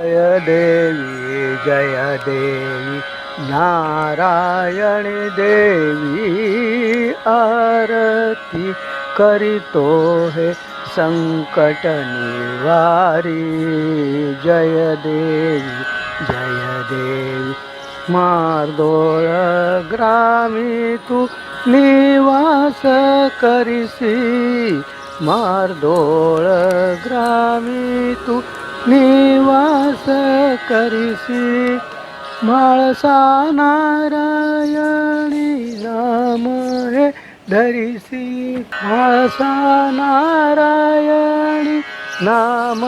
जय देवी जय देवी नारायण देवी आरती करितो हे संकट निवारी. जय देवी जय देवी मार्दोळ ग्रामी तू निवास करिसी. मार्दोळ ग्रामी तू निवास करिसी माळसा नारायणी नाम हे धरिसी माळसा नारायणी नाम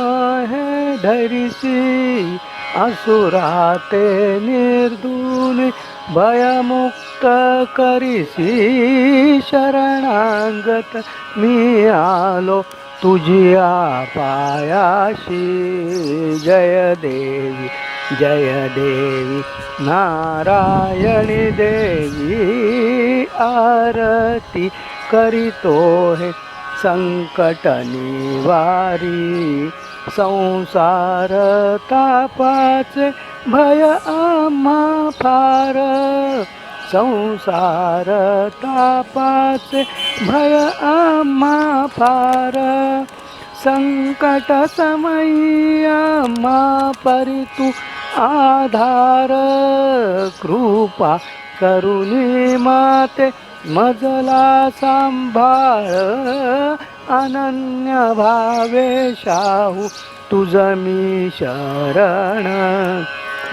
हे धरिसी असुराते निर्दुनी भयमुक्त करिसी शरणागत मी आलो तुझिया पायाशी जय देवी जय देवी. नारायणी देवी आरती करीतो हे संकट निवारी. संसार तापाचे भय आम्हा फार. संसार तापाचे भय आम्हा फार. संकट समयी आम्हा परितू आधार. कृपा करुणी माते मजला सांभाळ. अनन्य भावे शाहू तुझ मी शरण.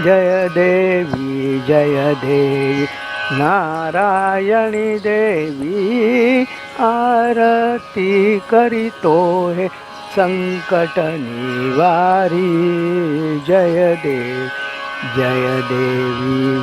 जय देवी जय देवी. नारायणी देवी आरती करीतो हे संकट निवारी जय देव जय देवी